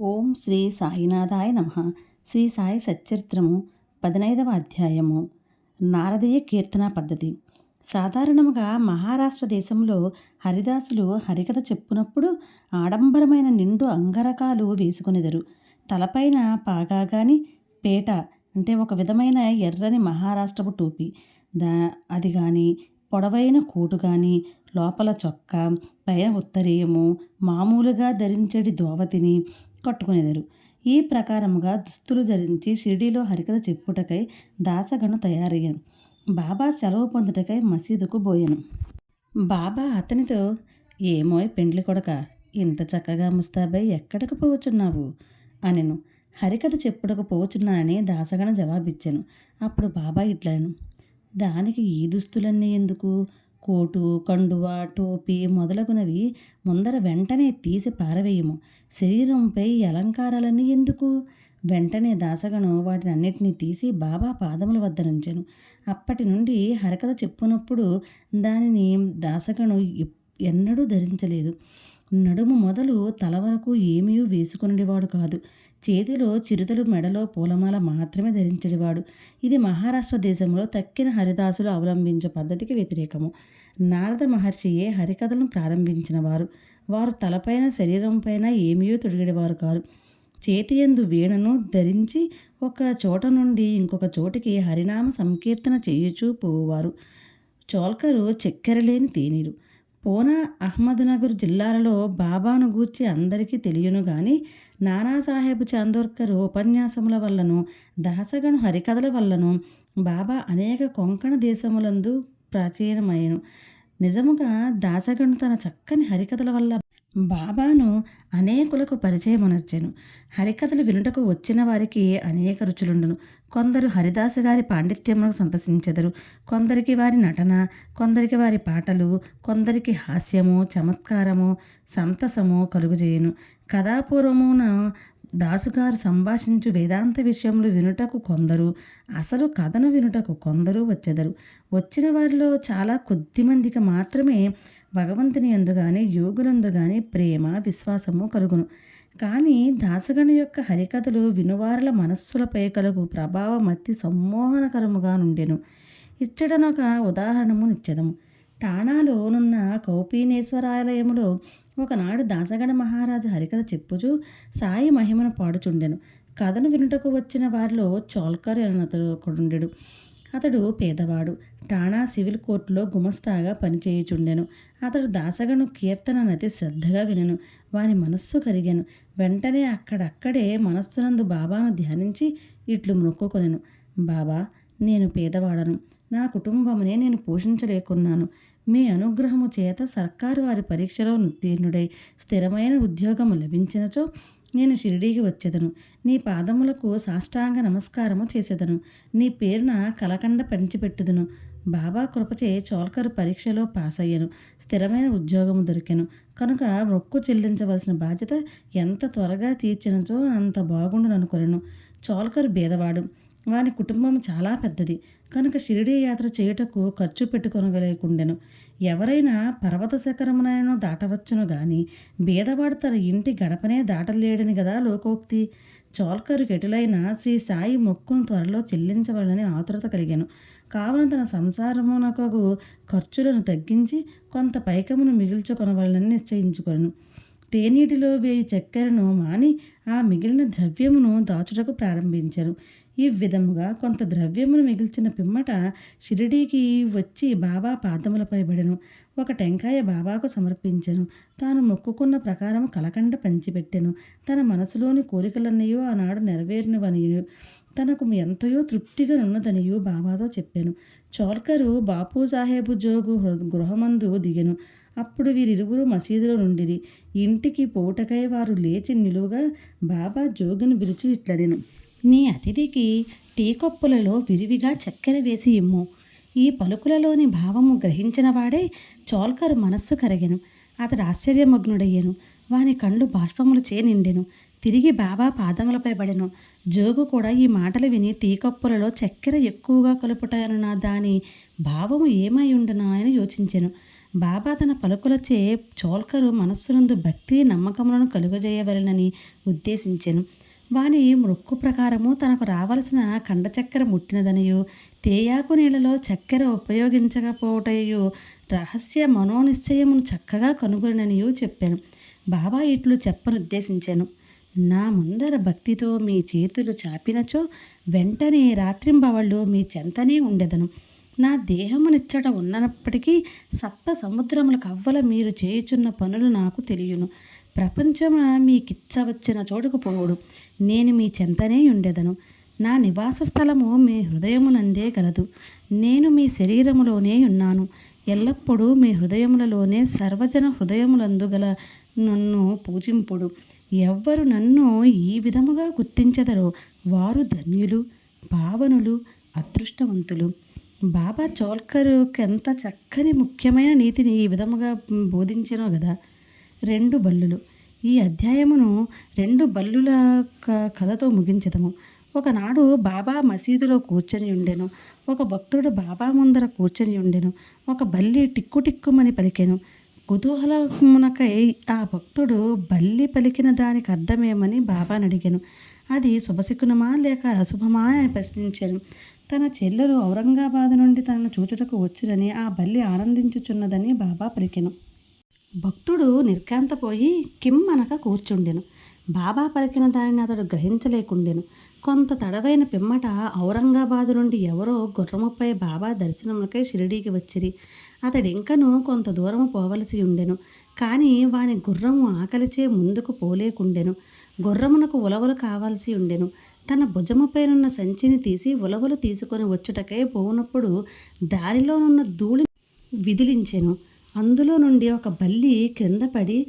ఓం శ్రీ సాయినాథాయ నమ. శ్రీ సాయి సచ్చరిత్రము పదినైదవ అధ్యాయము. నారదీయ కీర్తన పద్ధతి. సాధారణముగా మహారాష్ట్ర దేశంలో హరిదాసులు హరికథ చెప్పునప్పుడు ఆడంబరమైన నిండు అంగరకాలు వేసుకొనిదరు. తలపైన పాగా గాని పేట అంటే ఒక విధమైన ఎర్రని మహారాష్ట్రపు టోపీ. దా అది కానీ పొడవైన కోటు కానీ లోపల చొక్కా పైన ఉత్తరీయము మామూలుగా ధరించడి దోవతిని కట్టుకునేదారు. ఈ ప్రకారముగా దుస్తులు ధరించి షిరిడీలో హరికథ చెప్పుటకై దాసగణ తయారయ్యాను. బాబా సెలవు పొందుటకై మసీదుకు పోయాను. బాబా అతనితో ఏమోయ్ పెండ్లి కొడక ఇంత చక్కగా ముస్తాబై ఎక్కడికి పోవచ్చున్నావు? అనెను. హరికథ చెప్పుటకు పోవచ్చున్నానని దాసగణ జవాబిచ్చాను. అప్పుడు బాబా ఇట్లాను దానికి ఈ దుస్తులన్నీ ఎందుకు? కోటు కండువ టోపీ మొదలగునవి ముందర వెంటనే తీసి పారవేయము. శరీరంపై అలంకారాలన్నీ ఎందుకు? వెంటనే దాసగను వాటిని అన్నిటినీ తీసి బాబా పాదముల వద్ద నుంచెను. అప్పటి నుండి హరకథ చెప్పునప్పుడు దానిని దాసగను ఎన్నడూ ధరించలేదు. నడుము మొదలు తల వరకు ఏమీ వేసుకునేవాడు కాదు. చేతిలో చిరుతలు మెడలో పూలమాల మాత్రమే ధరించేవాడు ఇది మహారాష్ట్ర దేశంలో తక్కిన హరిదాసులు అవలంబించే పద్ధతికి వ్యతిరేకము. నారద మహర్షియే హరికథలను ప్రారంభించిన వారు వారు తలపైన శరీరంపైన ఏమీ తొడిగేవారు కారు. చేతి యందు వీణను ధరించి ఒక చోట నుండి ఇంకొక చోటికి హరినామ సంకీర్తన చేయుచూ పోవారు చోల్కరు చక్కెర లేని తేనీరు. పూనా అహ్మద్నగర్ జిల్లాలలో బాబాను గూర్చి అందరికీ తెలియను గాని నానాసాహెబ్ చాందోర్కర్ ఉపన్యాసముల వల్లను దాసగను హరికథల వల్లను బాబా అనేక కొంకణ దేశములందు ప్రాచీనమైన నిజముగా దాసగను తన చక్కని హరికథల వల్ల బాబాను అనేకులకు పరిచయమునర్చెను. హరికథలు వినుటకు వచ్చిన వారికి అనేక రుచులుండును. కొందరు హరిదాసు గారి పాండిత్యమును సంతసించెదరు కొందరికి వారి నటన కొందరికి వారి పాటలు కొందరికి హాస్యము చమత్కారము సంతసము కలుగుజేయును. కథాపూర్వమున దాసుగారు సంభాషించు వేదాంత విషయములు వినుటకు కొందరు అసలు కథను వినుటకు కొందరు వచ్చెదరు. వచ్చిన వారిలో చాలా కొద్ది మందికి మాత్రమే భగవంతుని ఎందు కానీ యోగులందు కానీ ప్రేమ విశ్వాసము కలుగును. కానీ దాసగణి యొక్క హరికథలు వినువారుల మనస్సులపై కలుగు ప్రభావం అతి సమ్మోహనకరముగా నుండెను. ఇచ్చడనొక ఉదాహరణము నిచ్చెదము. టాణాలోనున్న కౌపీనేశ్వరాలయములో ఒకనాడు దాసగణ మహారాజు హరికథ చెప్పుచూ సాయి మహిమను పాడుచుండెను. కథను వినుటకు వచ్చిన వారిలో చోల్కర్ అనతడు ఒకడుండెడు. అతడు పేదవాడు. టాణా సివిల్ కోర్టులో గుమస్తాగా పనిచేయుచుండెను. అతడు దాసగను కీర్తననతి శ్రద్ధగా వినెను. వాని మనస్సు కరిగాను. వెంటనే అక్కడక్కడే మనస్సునందు బాబాను ధ్యానించి ఇట్లు మొక్కుకొనెను. బాబా నేను పేదవాడను. నా కుటుంబమునే నేను పోషించలేకున్నాను. మీ అనుగ్రహము చేత సర్కారు వారి పరీక్షలో ఉత్తీర్ణుడై స్థిరమైన ఉద్యోగము లభించినచో నేను షిరిడీకి వచ్చేదను. నీ పాదములకు సాష్టాంగ నమస్కారము చేసేదను. నీ పేరున కలకండ పంచిపెట్టుదును. బాబా కృపచే చోల్కరు పరీక్షలో పాస్ అయ్యాను స్థిరమైన ఉద్యోగము దొరికాను. కనుక మొక్కు చెల్లించవలసిన బాధ్యత ఎంత త్వరగా తీర్చినచో అంత బాగుండును అనుకున్నాను చోల్కరు బేదవాడు వాని కుటుంబం చాలా పెద్దది. కనుక షిరిడీ యాత్ర చేయుటకు ఖర్చు పెట్టుకొనగలేకుండెను ఎవరైనా పర్వత శిఖరమునైనా దాటవచ్చును గాని బీదవాడు తన ఇంటి గడపనే దాటలేడని కదా లోకోక్తి. చోల్కరుకు కెటులైన శ్రీ సాయి మొక్కును త్వరలో చెల్లించవాలని ఆతురత కలిగాను. కావున తన సంసారమునకు ఖర్చులను తగ్గించి కొంత పైకమును మిగిల్చుకొనవాలని నిశ్చయించుకొను తేనీటిలో వేయి చక్కెరను మాని ఆ మిగిలిన ద్రవ్యమును దాచుటకు ప్రారంభించారు ఈ విధముగా కొంత ద్రవ్యమును మిగిల్చిన పిమ్మట షిరిడీకి వచ్చి బాబా పాదములపై పడెను ఒక టెంకాయ బాబాకు సమర్పించెను. తాను మొక్కుకున్న ప్రకారం కలకండ పంచిపెట్టెను. తన మనసులోని కోరికలన్నయో ఆనాడు నెరవేరినవనియు తనకు ఎంతయో తృప్తిగా ఉన్నదనియు బాబాతో చెప్పాను. చోల్కరు బాపు సాహేబు జోగు హృ- గృహమందు దిగెను. అప్పుడు వీరిరువురు మసీదులో నుండిరి. ఇంటికి పోటకై వారు లేచి నిలువుగా బాబా జోగిని పిలిచి ఇట్లనెను నీ అతిథికి టీ కప్పులలో విరివిగా చక్కెర వేసి ఇమ్ము. ఈ పలుకులలోని భావము గ్రహించిన వాడే చోల్కరు మనస్సు కరగెను. అతడు ఆశ్చర్యమగ్నుడయ్యను. వాని కళ్ళు బాష్పములు చే నిండెను. తిరిగి బాబా పాదములపై పడెను. జోగు కూడా ఈ మాటలు విని టీ కప్పులలో చక్కెర ఎక్కువగా కలుపుటనన్న దాని భావము ఏమై ఉండునా అని యోచించెను. బాబా తన పలుకులచే చోల్కరు మనస్సునందు భక్తి నమ్మకములను కలుగజేయవలనని ఉద్దేశించెను. వాని మొక్కు ప్రకారము తనకు రావలసిన కండ చక్కెర ముట్టినదనియు తేయాకు నీళ్ళలో చక్కెర ఉపయోగించకపోవటయు రహస్య మనోనిశ్చయమును చక్కగా కనుగొననియు చెప్పాను. బాబా ఇట్లు చెప్పనుద్దేశించాను. నా ముందర భక్తితో మీ చేతులు చాపినచో వెంటనే రాత్రింబవళ్ళు మీ చెంతనే ఉండెదను. నా దేహమునిచ్చట ఉన్నప్పటికీ సప్త సముద్రముల కవ్వల మీరు చేయుచున్న పనులు నాకు తెలియను. ప్రపంచమున మీకిచ్చవచ్చిన చోటుకు పోవుడు. నేను మీ చెంతనే ఉండెదను. నా నివాస స్థలము మీ హృదయమునందే కలదు. నేను మీ శరీరములోనే ఉన్నాను. ఎల్లప్పుడూ మీ హృదయములలోనే సర్వజన హృదయములందు గల నన్ను పూజింపుడు. ఎవ్వరు నన్ను ఈ విధముగా గుర్తించదరో వారు ధన్యులు భావనులు అదృష్టవంతులు. బాబా చోల్కర్కి ఎంత చక్కని ముఖ్యమైన నీతిని ఈ విధముగా బోధించినో కదా రెండు బల్లులు. ఈ అధ్యాయమును రెండు బల్లుల క- కథతో ముగించదము. ఒకనాడు బాబా మసీదులో కూర్చొని ఉండెను. ఒక భక్తుడు బాబా ముందర కూర్చొని ఉండెను. ఒక బల్లి టిక్కు టిక్కుమని పలికెను. కుతూహలమునకై ఆ భక్తుడు బల్లి పలికిన దానికి అర్థమేమని బాబాను అడిగాను. అది శుభశకునమా లేక అశుభమా అని ప్రశ్నించాను. తన చెల్లెలు ఔరంగాబాద్ నుండి తనను చూచుటకు వచ్చునని ఆ బల్లి ఆనందించుచున్నదని బాబా పలికెను. భక్తుడు నిర్కాంతపోయి కిమ్మనక కూర్చుండెను. బాబా పలికిన దానిని అతడు గ్రహించలేకుండెను. కొంత తడవైన పిమ్మట ఔరంగాబాదు నుండి ఎవరో గుర్రముపై బాబా దర్శనములకై షిరిడీకి వచ్చిరి. అతడింకను కొంత దూరము పోవలసి ఉండెను. కానీ వాని గుర్రము ఆకలిచే ముందుకు పోలేకుండెను. గుర్రమునకు ఉలవలు కావాల్సి ఉండెను. తన భుజముపైనున్న సంచిని తీసి ఉలవలు తీసుకొని వచ్చుటకై పోనప్పుడు దానిలోనున్న ధూళి విదిలించెను. అందులో నుండి ఒక బల్లి క్రింద పడి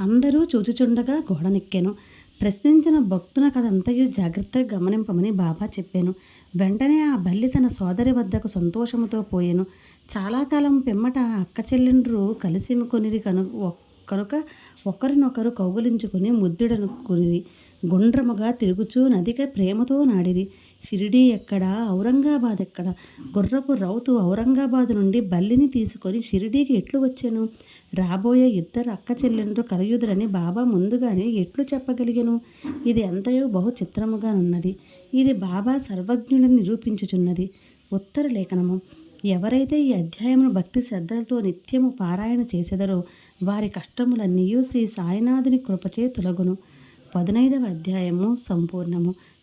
అందరూ చూచుచుండగా గోడనెక్కాను ప్రశ్నించిన భక్తున కదంతయు జాగ్రత్తగా గమనింపమని బాబా చెప్పాను. వెంటనే ఆ బల్లి తన సోదరి వద్దకు సంతోషముతో పోయాను. చాలా కాలం పిమ్మట అక్క చెల్లెండ్రు కలిసి కొనిరి కను కనుక ఒకరినొకరు కౌగులించుకుని ముద్దుడనుకుని గుండ్రముగా తిరుగుచూ నదిక ప్రేమతో నాడిరి. షిరిడీ ఎక్కడ? ఔరంగాబాద్ ఎక్కడ? గుర్రపు రౌతు ఔరంగాబాద్ నుండి బల్లిని తీసుకొని షిరిడీకి ఎట్లు వచ్చాను? రాబోయే ఇద్దరు అక్క చెల్లెండ్రు కలయుదురని బాబా ముందుగానే ఎట్లు చెప్పగలిగాను? ఇది ఎంతయో బహు చిత్రముగానున్నది ఇది బాబా సర్వజ్ఞులను నిరూపించుచున్నది. ఉత్తర లేఖనము. ఎవరైతే ఈ అధ్యాయమును భక్తి శ్రద్ధలతో నిత్యము పారాయణ చేసెదరో వారి కష్టములన్నీ శ్రీ సాయినాథుని కృపచే తొలగును. పదునైదవ అధ్యాయము సంపూర్ణము.